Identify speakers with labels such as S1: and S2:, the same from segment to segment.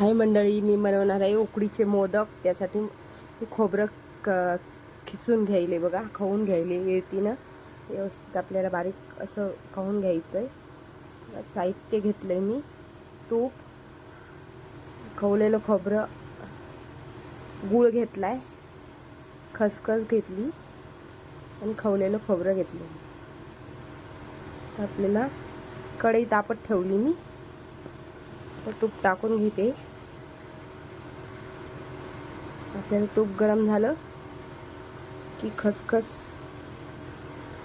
S1: हाय मंडळी मी बनवणार आहे उकडीचे मोदक. त्यासाठी मी खोबरं क खिचून घ्यायले बघा खाऊन घ्यायले येतीनं. व्यवस्थित आपल्याला बारीक असं खाऊन घ्यायचं आहे साहित्य घेतलं आहे मी. तूप खवलेलं खोबरं गूळ घेतला आहे खसखस घेतली आणि खवलेलं खोबरं घेतलं. तर आपल्याला कढई तापत ठेवली मी. तर तूप टाकून घेते. आपल्याला तूप गरम झालं की खसखस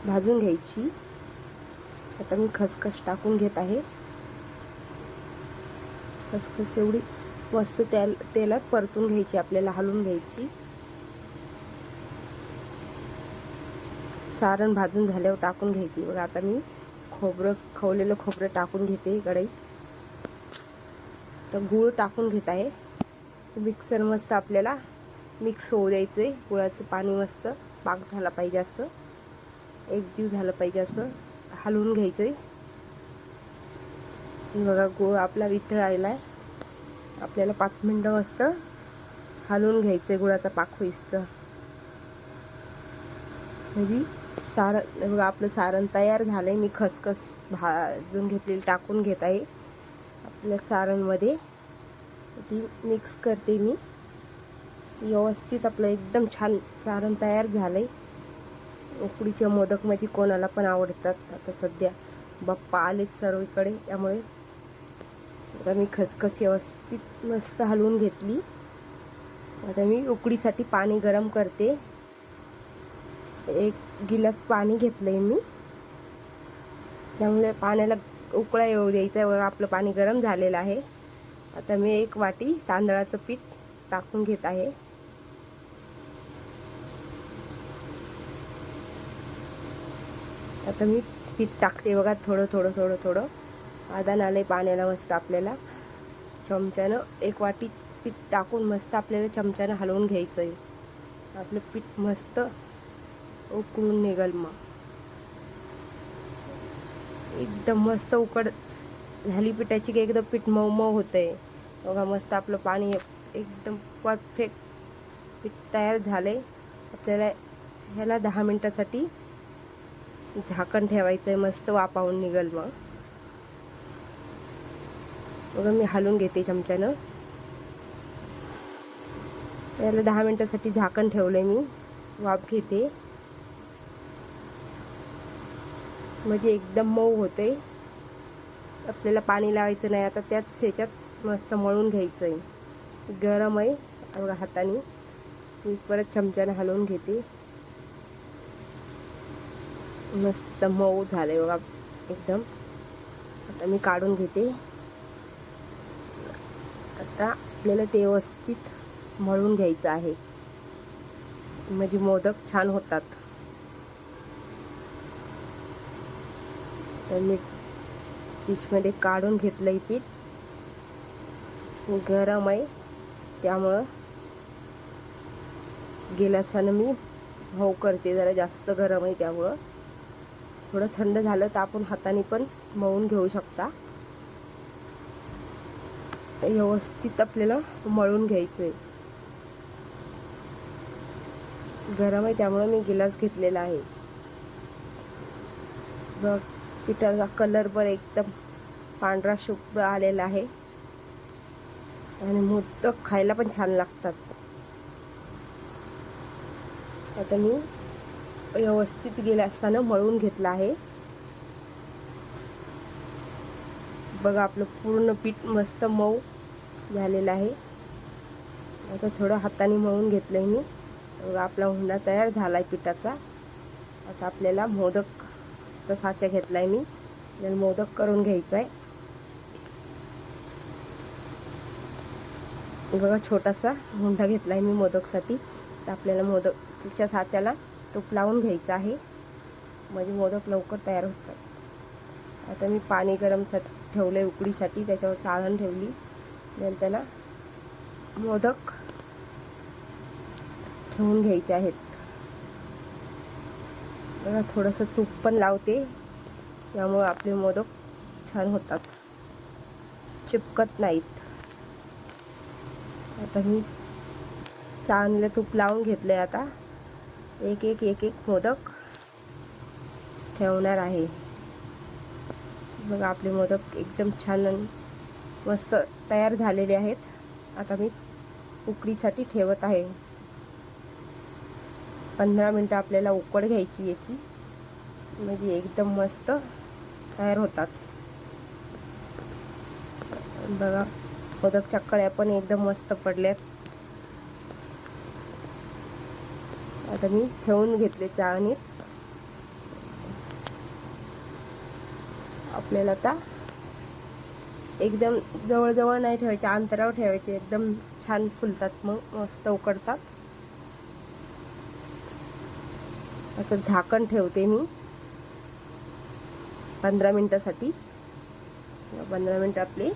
S1: भाजून घ्यायची. आता मी खसखस टाकून घेत आहे. खसखस एवढी मस्त तेल तेलात परतून घ्यायची आपल्याला हलवून घ्यायची. सारण भाजून झाल्यावर टाकून घ्यायची. बघा आता मी खोबरं खवलेलं खोबरं टाकून घेते कढईत. तर गूळ टाकून घेत आहे. मिक्सर मस्त आपल्याला मिक्स होऊ द्यायचं आहे. गुळाचं पाणी मस्त पाक झाला पाहिजे असं. एकजीव झालं पाहिजे असं हलवून घ्यायचं आहे बघा गुळ आपला वितळायला आहे आपल्याला पाच मिनटं मस्त हलवून घ्यायचं आहे गुळाचा पाक होईस्त. म्हणजे सारण बघा आपलं सारण तयार झालं आहे मी खसखस भाजून घेतलेली टाकून घेत आहे. आपल्या सारणमध्ये ती मिक्स करते मी. व्यवस्थित आपलं एकदम छान सारण तयार झालं आहे उकडीचे मोदक म्हणजे कोणाला पण आवडतात. आता सध्या बाप्पा आलेत सर्वीकडे त्यामुळे आता मी खसखस व्यवस्थित मस्त हलवून घेतली. आता मी उकडीसाठी पाणी गरम करते. एक गिलास पाणी घेतलं आहे मी. त्यामुळे पाण्याला उकळा येऊ द्यायचा आपलं पाणी गरम झालेलं आहे. आता मी एक वाटी तांदळाचं पीठ टाकून घेत आहे. आता मी पीठ टाकते बघा थोडं थोडं थोडं थोडं. आदान आलं पाण्याला मस्त आपल्याला चमच्यानं एक वाटी पीठ टाकून मस्त आपल्याला चमच्यानं हलवून घ्यायचं आहे आपलं पीठ मस्त उकळून निघल मग. एकदम मस्त उकड झाली पिठाची की एकदम पीठ मऊ मऊ होतं आहे बघा मस्त आपलं पाणी एकदम परफेक्ट पीठ तयार झालं आहे आपल्याला ह्याला दहा मिनटासाठी झाकण ठेवायचं आहे मस्त वापावून निघल मग. बघा मी हलवून घेते चमच्यानं. त्याला दहा मिनटासाठी झाकण ठेवलं आहे मी. वाफ घेते. म्हणजे एकदम मऊ होते आपल्याला पाणी लावायचं नाही आता त्याच ह्याच्यात मस्त मळून घ्यायचं आहे गरम आहे बघा हाताने. मी परत चमच्यानं हलवून घेते. मस्त मऊ झालं आहे बघा एकदम. आता मी काढून घेते. आता आपल्याला ते व्यवस्थित मळून घ्यायचं आहे. म्हणजे मोदक छान होतात. तर मी डिशमध्ये काढून घेतलं आहे पीठ. गरम आहे त्यामुळं गिलासानं मी भाऊ करते जरा जास्त गरम आहे त्यामुळं. थोडं थंड झालं तर आपण हाताने पण मळून घेऊ शकता. व्यवस्थित आपल्याला मळून घ्यायचं आहे गरम आहे त्यामुळं मी गिलास घेतलेला आहे. बघ पिठाचा कलर पण एकदम पांढरा शुभ्र आलेला आहे. आणि मोदक खायला पण छान लागतात. आता मी व्यवस्थित गेले असताना मळून घेतलं आहे. बघा आपलं पूर्ण पीठ मस्त मऊ झालेलं आहे. आता थोडं हाताने मळून घेतलं आहे मी. बघा आपला हुंडा तयार झाला आहे पिठाचा. आता आपल्याला मोदक तर साचा घेतला आहे मी. आपल्याला मोदक करून घ्यायचा आहे बघा छोटासा हुंडा घेतला आहे मी मोदकसाठी. तर आपल्याला मोदकच्या साच्याला तूप लावून घ्यायचं आहे. म्हणजे मोदक लवकर तयार होतात. आता मी पाणी गरम ठेवलं आहे उकडीसाठी त्याच्यावर चाळण ठेवली. त्याला मोदक ठेवून घ्यायचे आहेत. बघा थोडंसं तूप पण लावते. त्यामुळं आपले मोदक छान होतात. चिपकत नाहीत. आता मी चांगलं तूप लावून घेतलं आहे आता. एक एक एक एक मोदक ठेवणार आहे. मग आपले मोदक एकदम छान मस्त तयार झालेले आहेत. आता मी उकडीसाठी ठेवत आहे. पंधरा मिनटं आपल्याला उकड घ्यायची याची. म्हणजे एकदम मस्त तयार होतात. बघा मोदकच्या कळ्या पण एकदम मस्त पडल्यात. आता मी ठेवून घेतले चाळणीत. आपल्याला आता एकदम जवळजवळ नाही ठेवायचे अंतरावर ठेवायचे. एकदम छान फुलतात मग मस्त उकडतात. आता झाकण ठेवते मी. पंधरा मिनटासाठी. पंधरा मिनटं आपले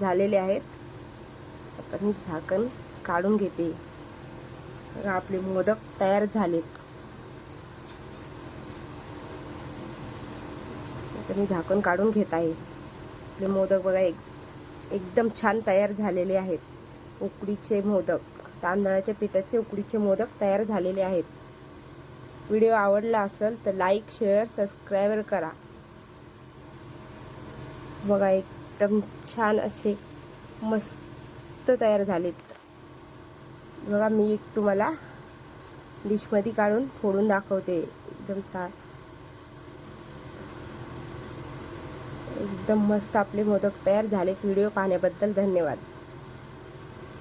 S1: झालेले आहेत. आता मी झाकण काढून घेते. आपले मोदक तयार झालेत. आता मी झाकण काढून घेत आहे. आपले मोदक बघा एक एकदम छान तयार झालेले आहेत. उकडीचे मोदक तांदळाच्या पिठाचे उकडीचे मोदक तयार झालेले आहेत. व्हिडिओ आवडला असेल तर लाईक शेअर सबस्क्राईबर करा. बघा एकदम छान असे मस्त तयार झालेत. बघा मी एक तुम्हाला डिशमध्ये काढून फोडून दाखवते. एकदम छान. एकदम मस्त आपले मोदक तयार झालेत. व्हिडिओ पाहण्याबद्दल धन्यवाद.